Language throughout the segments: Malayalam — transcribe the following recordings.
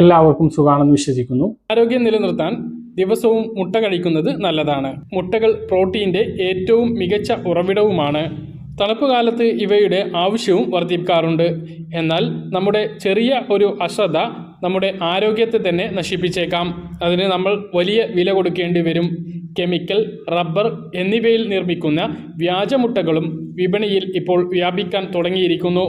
എല്ലാവർക്കും സുഖാണെന്ന് വിശ്വസിക്കുന്നു. ആരോഗ്യം നിലനിർത്താൻ ദിവസവും മുട്ട കഴിക്കുന്നത് നല്ലതാണ്. മുട്ടകൾ പ്രോട്ടീന്റെ ഏറ്റവും മികച്ച ഉറവിടവുമാണ്. തണുപ്പ് കാലത്ത് ഇവയുടെ ആവശ്യവും വർദ്ധിപ്പിക്കാറുണ്ട് എന്നാൽ നമ്മുടെ ചെറിയ ഒരു അശ്രദ്ധ നമ്മുടെ ആരോഗ്യത്തെ തന്നെ നശിപ്പിച്ചേക്കാം. അതിന് നമ്മൾ വലിയ വില കൊടുക്കേണ്ടി വരും. കെമിക്കൽ റബ്ബർ എന്നിവയിൽ നിർമ്മിക്കുന്ന വ്യാജമുട്ടകളും വിപണിയിൽ ഇപ്പോൾ വ്യാപിക്കാൻ തുടങ്ങിയിരിക്കുന്നു.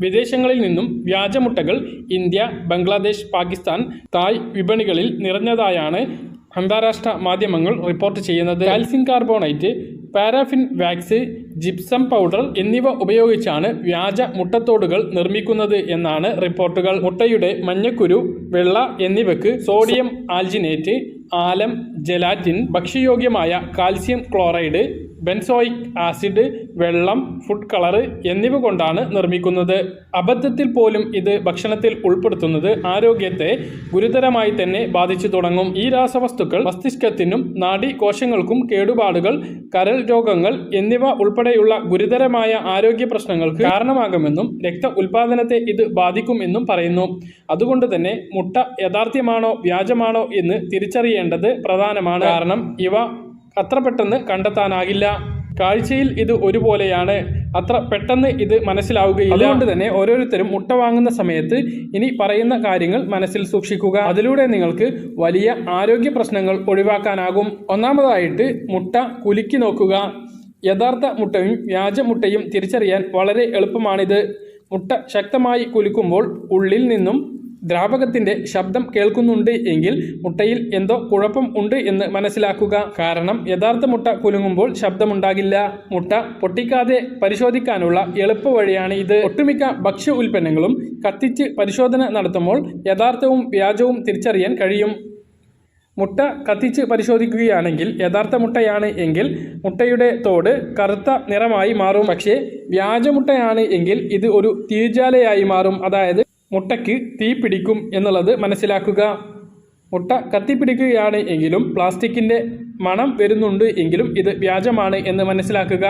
വിദേശങ്ങളിൽ നിന്നും വ്യാജമുട്ടകൾ ഇന്ത്യ ബംഗ്ലാദേശ് പാകിസ്ഥാൻ തായ് വിപണികളിൽ നിറഞ്ഞതായാണ് അന്താരാഷ്ട്ര മാധ്യമങ്ങൾ റിപ്പോർട്ട് ചെയ്യുന്നത്. Calcium carbonite paraffin wax gypsum powder എന്നിവ ഉപയോഗിച്ചാണ് വ്യാജ മുട്ടത്തോടുകൾ നിർമ്മിക്കുന്നത് എന്നാണ് റിപ്പോർട്ടുകൾ മുട്ടയുടെ മഞ്ഞക്കുരു വെള്ള എന്നിവയ്ക്ക് സോഡിയം ആൽജിനേറ്റ് ആലം ജലാറ്റിൻ ഭക്ഷ്യയോഗ്യമായ കാൽസ്യം ക്ലോറൈഡ് ബെൻസോയിക് ആസിഡ് വെള്ളം ഫുഡ് കളറ് എന്നിവ കൊണ്ടാണ് നിർമ്മിക്കുന്നത്. അബദ്ധത്തിൽ പോലും ഇത് ഭക്ഷണത്തിൽ ഉൾപ്പെടുത്തുന്നത് ആരോഗ്യത്തെ ഗുരുതരമായി തന്നെ ബാധിച്ചു തുടങ്ങും. ഈ രാസവസ്തുക്കൾ മസ്തിഷ്കത്തിനും നാഡീകോശങ്ങൾക്കും കേടുപാടുകൾ കരൾ രോഗങ്ങൾ എന്നിവ ഉൾപ്പെടെയുള്ള ഗുരുതരമായ ആരോഗ്യ പ്രശ്നങ്ങൾക്ക് കാരണമാകുമെന്നും രക്ത ഉൽപാദനത്തെ ഇത് ബാധിക്കുമെന്നും പറയുന്നു. അതുകൊണ്ട് തന്നെ മുട്ട യഥാർത്ഥ്യമാണോ വ്യാജമാണോ എന്ന് തിരിച്ചറിയേണ്ടത് പ്രധാനമാണ്. കാരണം ഇവ അത്ര പെട്ടെന്ന് കണ്ടെത്താനാകില്ല. കാഴ്ചയിൽ ഇത് ഒരുപോലെയാണ്. അത്ര പെട്ടെന്ന് ഇത് മനസ്സിലാവുകയില്ല. അതുകൊണ്ട് തന്നെ ഓരോരുത്തരും മുട്ട വാങ്ങുന്ന സമയത്ത് ഇനി പറയുന്ന കാര്യങ്ങൾ മനസ്സിൽ സൂക്ഷിക്കുക. അതിലൂടെ നിങ്ങൾക്ക് വലിയ ആരോഗ്യ പ്രശ്നങ്ങൾ ഒഴിവാക്കാനാകും. ഒന്നാമതായിട്ട് മുട്ട കുലുക്കി നോക്കുക. യഥാർത്ഥ മുട്ടയും വ്യാജ മുട്ടയും തിരിച്ചറിയാൻ വളരെ എളുപ്പമാണിത്. മുട്ട ശക്തമായി കുലുക്കുമ്പോൾ ഉള്ളിൽ നിന്നും ദ്രാവകത്തിന്റെ ശബ്ദം കേൾക്കുന്നുണ്ട് എങ്കിൽ മുട്ടയിൽ എന്തോ കുഴപ്പം ഉണ്ട് എന്ന് മനസ്സിലാക്കുക. കാരണം യഥാർത്ഥ മുട്ട കുലുങ്ങുമ്പോൾ ശബ്ദമുണ്ടാകില്ല. മുട്ട പൊട്ടിക്കാതെ പരിശോധിക്കാനുള്ള എളുപ്പ വഴിയാണ് ഇത്. ഒട്ടുമിക്ക ഭക്ഷ്യ ഉൽപ്പന്നങ്ങളും കത്തിച്ച് പരിശോധന നടത്തുമ്പോൾ യഥാർത്ഥവും വ്യാജവും തിരിച്ചറിയാൻ കഴിയും. മുട്ട കത്തിച്ച് പരിശോധിക്കുകയാണെങ്കിൽ യഥാർത്ഥ മുട്ടയാണ് എങ്കിൽ മുട്ടയുടെ തോട് കറുത്ത നിറമായി മാറും. പക്ഷേ വ്യാജമുട്ടയാണ് എങ്കിൽ ഇത് ഒരു തീജ്വാലയായി മാറും. അതായത് മുട്ടയ്ക്ക് തീ പിടിക്കും എന്നുള്ളത് മനസ്സിലാക്കുക. മുട്ട കത്തിപ്പിടിക്കുകയാണ് എങ്കിലും പ്ലാസ്റ്റിക്കിന്റെ മണം വരുന്നുണ്ട് എങ്കിലും ഇത് വ്യാജമാണ് എന്ന് മനസ്സിലാക്കുക.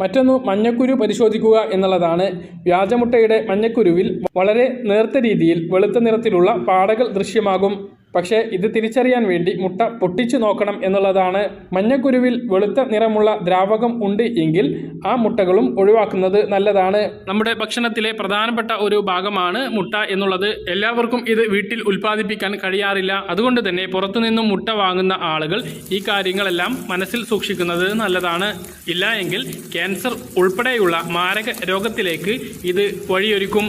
മറ്റൊന്ന് മഞ്ഞക്കുരു പരിശോധിക്കുക എന്നുള്ളതാണ്. വ്യാജമുട്ടയുടെ മഞ്ഞക്കുരുവിൽ വളരെ നേർത്ത രീതിയിൽ വെളുത്ത നിറത്തിലുള്ള പാടകൾ ദൃശ്യമാകും. പക്ഷേ ഇത് തിരിച്ചറിയാൻ വേണ്ടി മുട്ട പൊട്ടിച്ചു നോക്കണം എന്നുള്ളതാണ് മഞ്ഞക്കുരുവിൽ വെളുത്ത നിറമുള്ള ദ്രാവകം ഉണ്ട് എങ്കിൽ ആ മുട്ടകളും ഒഴിവാക്കുന്നത് നല്ലതാണ്. നമ്മുടെ ഭക്ഷണത്തിലെ പ്രധാനപ്പെട്ട ഒരു ഭാഗമാണ് മുട്ട എന്നുള്ളത്. എല്ലാവർക്കും ഇത് വീട്ടിൽ ഉൽപ്പാദിപ്പിക്കാൻ കഴിയാറില്ല. അതുകൊണ്ട് തന്നെ പുറത്തുനിന്നും മുട്ട വാങ്ങുന്ന ആളുകൾ ഈ കാര്യങ്ങളെല്ലാം മനസ്സിൽ സൂക്ഷിക്കുന്നത് നല്ലതാണ്. ഇല്ല എങ്കിൽ ക്യാൻസർ ഉൾപ്പെടെയുള്ള മാരക രോഗത്തിലേക്ക് ഇത് വഴിയൊരുക്കും.